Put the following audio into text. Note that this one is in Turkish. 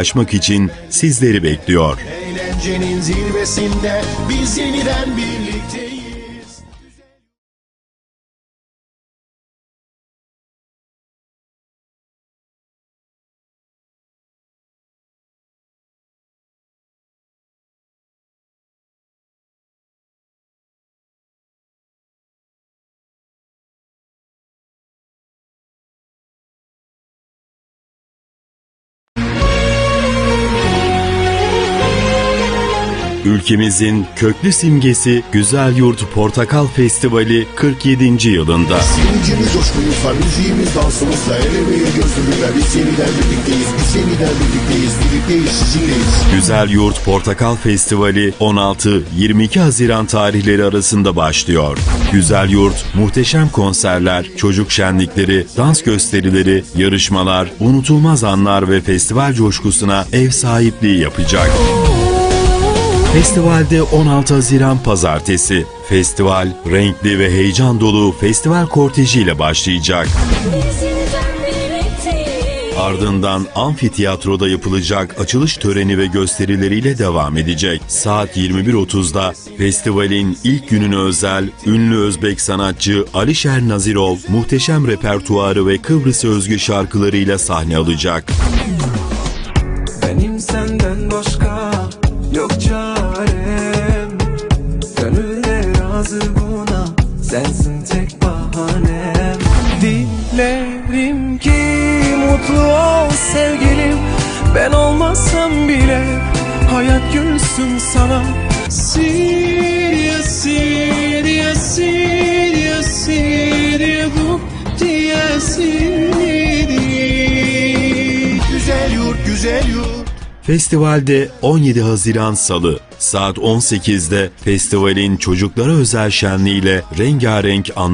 ulaşmak için sizleri bekliyor. Eğlencenin zirvesinde biz yeniden birlikteyiz. Ülkemizin köklü simgesi Güzel Yurt Portakal Festivali 47. yılında. Sevincimiz, coşkumuz var, müziğimiz, dansımızla El emeği gözlülükle biz yeniden birlikteyiz, biz yeniden birlikteyiz, birlikteyiz, sizinleyiz. Güzel Yurt Portakal Festivali 16-22 Haziran tarihleri arasında başlıyor. Güzel Yurt muhteşem konserler, çocuk şenlikleri, dans gösterileri, yarışmalar, unutulmaz anlar ve festival coşkusuna ev sahipliği yapacak. Festivalde 16 Haziran Pazartesi. Festival renkli ve heyecan dolu festival kortejiyle başlayacak. Ardından amfiteyatroda yapılacak açılış töreni ve gösterileriyle devam edecek. Saat 21.30'da festivalin ilk gününe özel ünlü Özbek sanatçı Alişer Nazirov muhteşem repertuarı ve Kıbrıs özgü şarkılarıyla sahne alacak. Benim senden başka yok çarem. Gönüller razı buna. Sensin tek bahanem. Dilerim ki mutlu ol sevgilim. Ben olmasam bile hayat gülsün sana. Sirya Sirya Sirya Sirya bu diye Sirya Güzel yurt, güzel yurt. Festivalde 17 Haziran Salı saat 18'de festivalin çocuklara özel şenliğiyle rengarenk anlar